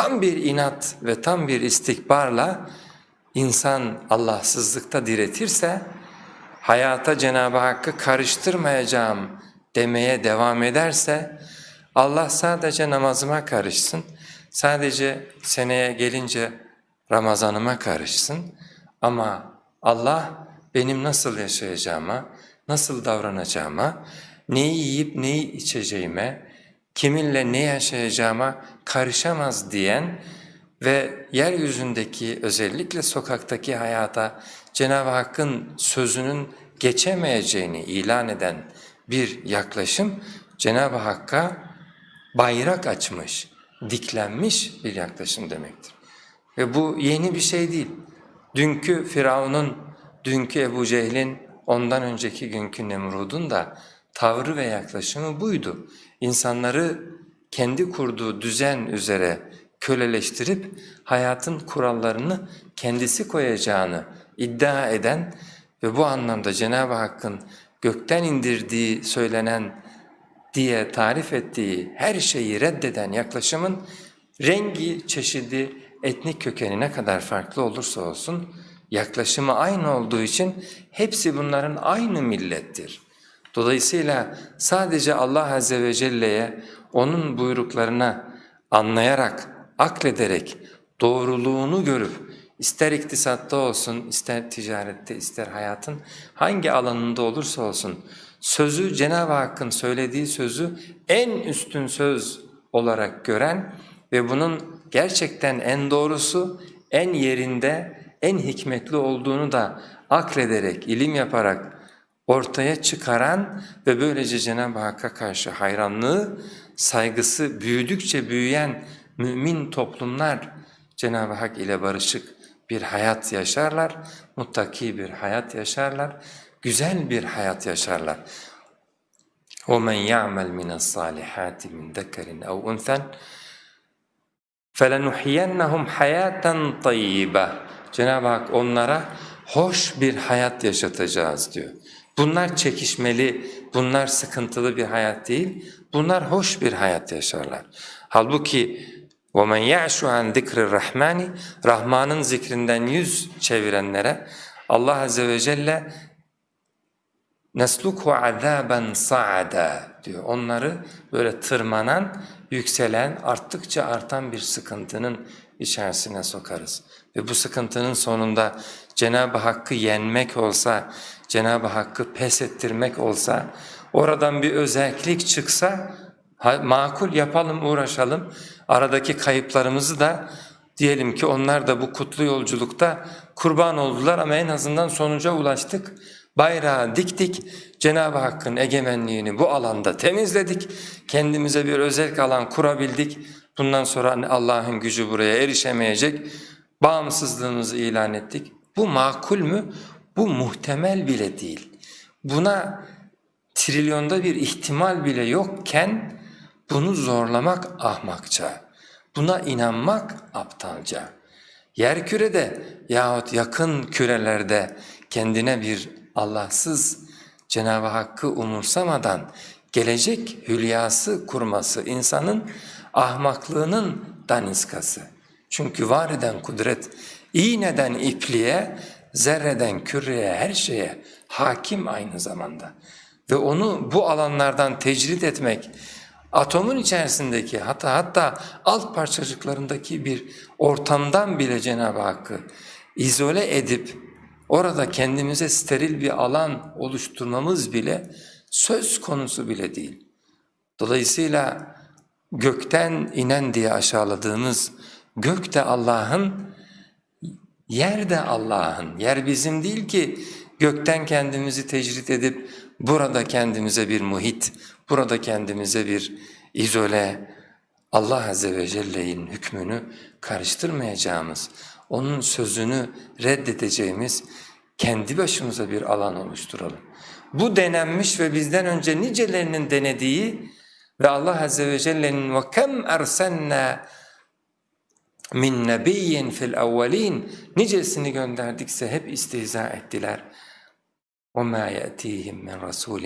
tam bir inat ve tam bir istikbarla insan Allahsızlıkta diretirse, hayata Cenab-ı Hakk'ı karıştırmayacağım demeye devam ederse, Allah sadece namazıma karışsın, sadece seneye gelince Ramazanıma karışsın. Ama Allah benim nasıl yaşayacağıma, nasıl davranacağıma, neyi yiyip neyi içeceğime, kiminle ne yaşayacağıma karışamaz diyen ve yeryüzündeki özellikle sokaktaki hayata Cenab-ı Hakk'ın sözünün geçemeyeceğini ilan eden bir yaklaşım Cenab-ı Hakk'a bayrak açmış, diklenmiş bir yaklaşım demektir. Ve bu yeni bir şey değil. Dünkü Firavun'un, dünkü Ebu Cehil'in, ondan önceki günkü Nemrud'un da tavrı ve yaklaşımı buydu. İnsanları kendi kurduğu düzen üzere köleleştirip hayatın kurallarını kendisi koyacağını iddia eden ve bu anlamda Cenab-ı Hakk'ın gökten indirdiği söylenen diye tarif ettiği her şeyi reddeden yaklaşımın rengi, çeşidi, etnik kökeni ne kadar farklı olursa olsun yaklaşımı aynı olduğu için hepsi bunların aynı millettir. Dolayısıyla sadece Allah Azze ve Celle'ye onun buyruklarına anlayarak, aklederek, doğruluğunu görüp ister iktisatta olsun, ister ticarette, ister hayatın hangi alanında olursa olsun sözü Cenab-ı Hakk'ın söylediği sözü en üstün söz olarak gören ve bunun gerçekten en doğrusu, en yerinde, en hikmetli olduğunu da aklederek, ilim yaparak ortaya çıkaran ve böylece Cenab-ı Hakk'a karşı hayranlığı, saygısı büyüdükçe büyüyen mümin toplumlar Cenab-ı Hak ile barışık bir hayat yaşarlar, muttaki bir hayat yaşarlar, güzel bir hayat yaşarlar. وَمَنْ يَعْمَلْ مِنَ الصَّالِحَاتِ مِنْ ذَكَرٍ اَوْ اُنْثًا فَلَنُحْيَنَّهُمْ حَيَاتًا طَيِّبًا Cenab-ı Hak onlara hoş bir hayat yaşatacağız diyor. Bunlar çekişmeli, bunlar sıkıntılı bir hayat değil, bunlar hoş bir hayat yaşarlar. Halbuki وَمَنْ يَعْشُ عَنْ ذِكْرِ الرَّحْمَانِ Rahman'ın zikrinden yüz çevirenlere Allah Azze ve Celle نَسْلُكُ عَذَابًا صَعَدًا diyor. Onları böyle tırmanan, yükselen, arttıkça artan bir sıkıntının içerisine sokarız. Ve bu sıkıntının sonunda Cenab-ı Hakk'ı yenmek olsa, Cenab-ı Hakk'ı pes ettirmek olsa, oradan bir özellik çıksa makul yapalım, uğraşalım. Aradaki kayıplarımızı da diyelim ki onlar da bu kutlu yolculukta kurban oldular ama en azından sonuca ulaştık. Bayrağı diktik, Cenab-ı Hakk'ın egemenliğini bu alanda temizledik, kendimize bir özel alan kurabildik. Bundan sonra Allah'ın gücü buraya erişemeyecek, bağımsızlığımızı ilan ettik. Bu makul mü? Bu muhtemel bile değil. Buna trilyonda bir ihtimal bile yokken bunu zorlamak ahmakça, buna inanmak aptalca. Yerkürede yahut yakın kürelerde kendine bir Allahsız Cenab-ı Hakk'ı umursamadan gelecek hülyası kurması insanın ahmaklığının daniskası. Çünkü var eden kudret iğneden ipliğe, zerreden küreye, her şeye hakim aynı zamanda. Ve onu bu alanlardan tecrit etmek, atomun içerisindeki hatta hatta alt parçacıklarındaki bir ortamdan bile Cenab-ı Hakk'ı izole edip orada kendimize steril bir alan oluşturmamız bile söz konusu bile değil. Dolayısıyla gökten inen diye aşağıladığımız gök de Allah'ın, yer de Allah'ın. Yer bizim değil ki gökten kendimizi tecrit edip burada kendimize bir muhit, burada kendimize bir izole, Allah Azze ve Celle'nin hükmünü karıştırmayacağımız, onun sözünü reddedeceğimiz kendi başımıza bir alan oluşturalım. Bu denenmiş ve bizden önce nicelerinin denediği ve Allah Azze ve Celle'nin وَكَمْ اَرْسَلْنَا min nebiyyin fil evvelin nicesini gönderdikse hep istihza ettiler. وَمَا يَأْتِيهِمْ مِنْ رَسُولٍ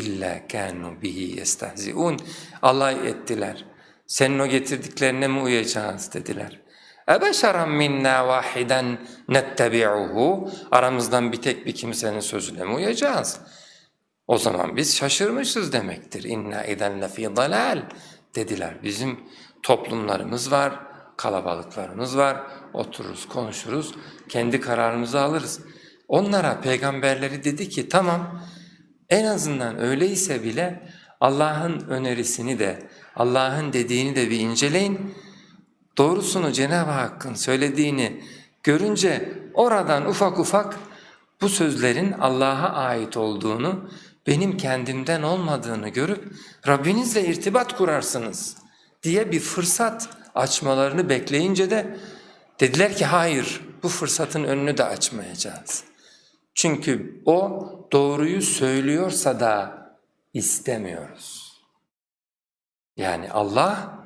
اِلَّا كَانُوا بِهِ يَسْتَهْزِئُونَ Alay ettiler. Senin o getirdiklerine mi uyacağız dediler. Ebeşeran minna vahiden nettebi'uhu. Aramızdan bir tek bir kimsenin sözüne mi uyacağız? O zaman biz şaşırmışız demektir. İnna iden lefî dalal dediler. Bizim toplumlarımız var, kalabalıklarımız var. Otururuz, konuşuruz, kendi kararımızı alırız. Onlara peygamberleri dedi ki tamam en azından öyleyse bile Allah'ın önerisini de Allah'ın dediğini de bir inceleyin. Doğrusunu Cenab-ı Hakk'ın söylediğini görünce oradan ufak ufak bu sözlerin Allah'a ait olduğunu, benim kendimden olmadığını görüp Rabbinizle irtibat kurarsınız diye bir fırsat açmalarını bekleyince de dediler ki hayır bu fırsatın önünü de açmayacağız. Çünkü o doğruyu söylüyorsa da istemiyoruz. Yani Allah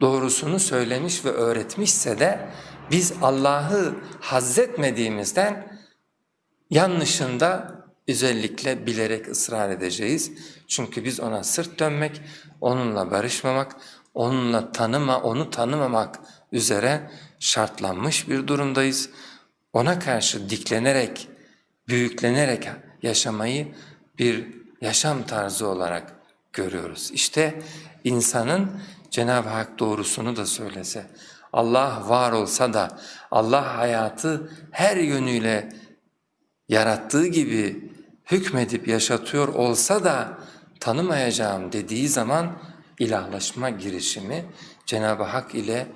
doğrusunu söylemiş ve öğretmişse de biz Allah'ı hazzetmediğimizden yanlışında özellikle bilerek ısrar edeceğiz. Çünkü biz ona sırt dönmek, onunla barışmamak, onunla tanıma, onu tanımamak üzere şartlanmış bir durumdayız. Ona karşı diklenerek, büyüklenerek yaşamayı bir yaşam tarzı olarak görüyoruz. İşte insanın Cenab-ı Hak doğrusunu da söylese, Allah var olsa da Allah hayatı her yönüyle yarattığı gibi hükmedip yaşatıyor olsa da tanımayacağım dediği zaman ilahlaşma girişimi, Cenab-ı Hak ile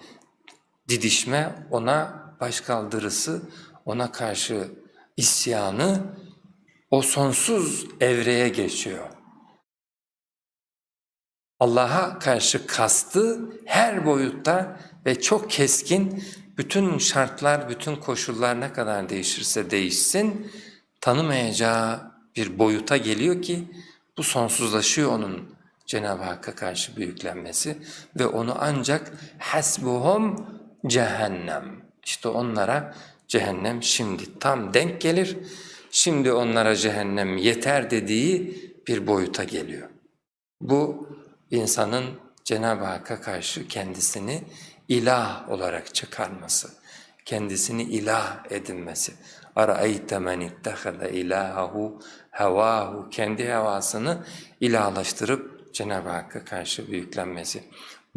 didişme, ona başkaldırısı, ona karşı isyanı o sonsuz evreye geçiyor. Allah'a karşı kastı her boyutta ve çok keskin bütün şartlar, bütün koşullar ne kadar değişirse değişsin tanımayacağı bir boyuta geliyor ki bu sonsuzlaşıyor onun Cenab-ı Hakk'a karşı büyüklenmesi ve onu ancak hasbuhum cehennem. İşte onlara cehennem şimdi tam denk gelir. Şimdi onlara cehennem yeter dediği bir boyuta geliyor. Bu insanın Cenab-ı Hakk'a karşı kendisini ilah olarak çıkarması, kendisini ilah edinmesi. اَرَأَيْتَ مَنِ اتَّخَذَ ilahahu hevahu kendi hevasını ilahlaştırıp Cenab-ı Hakk'a karşı büyüklenmesi.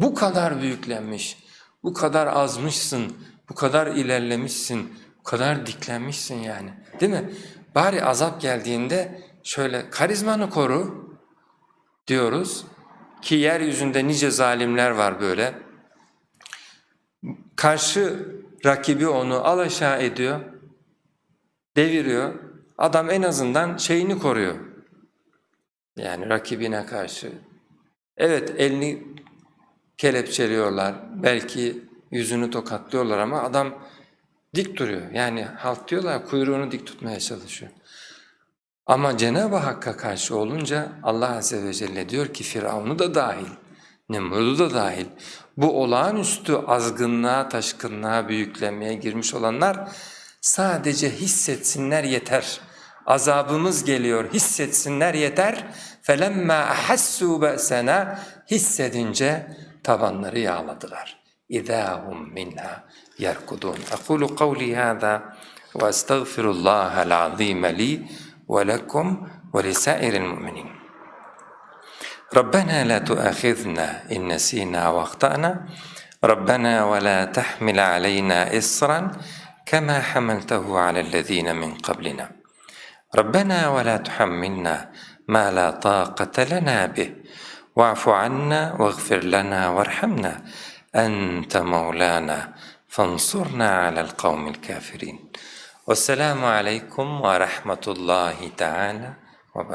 Bu kadar büyüklenmiş, bu kadar azmışsın, bu kadar ilerlemişsin, bu kadar diklenmişsin yani değil mi? Bari azap geldiğinde şöyle karizmanı koru diyoruz ki yeryüzünde nice zalimler var böyle. Karşı rakibi onu alaşağı ediyor, deviriyor. Adam en azından şeyini koruyor. Yani rakibine karşı. Evet elini kelepçeliyorlar, belki yüzünü tokatlıyorlar ama adam dik duruyor. Yani halk diyorlar kuyruğunu dik tutmaya çalışıyor. Ama Cenab-ı Hakk'a karşı olunca Allah Azze ve Celle diyor ki Firavun'u da dahil, Nemrud'u da dahil. Bu olağanüstü azgınlığa, taşkınlığa, büyüklenmeye girmiş olanlar sadece hissetsinler yeter. Azabımız geliyor hissetsinler yeter. فَلَمَّا أَحَسُّوا بَأْسَنَا Hissedince tabanları yağladılar. اِذَا هُمْ مِنْهَا يَرْكُدُونَ أَقُولُ قَوْلِي هَذَا وَأَسْتَغْفِرُ اللّٰهَ الْعَظِيمَ لِي ولكم ولسائر المؤمنين. ربنا لا تؤاخذنا إن نسينا وأخطأنا. ربنا ولا تحمل علينا إصرا كما حملته على الذين من قبلنا. ربنا ولا تحملنا ما لا طاقة لنا به. واعف عنا واغفر لنا وارحمنا. أنت مولانا فانصرنا على القوم الكافرين. والسلام عليكم ورحمة الله تعالى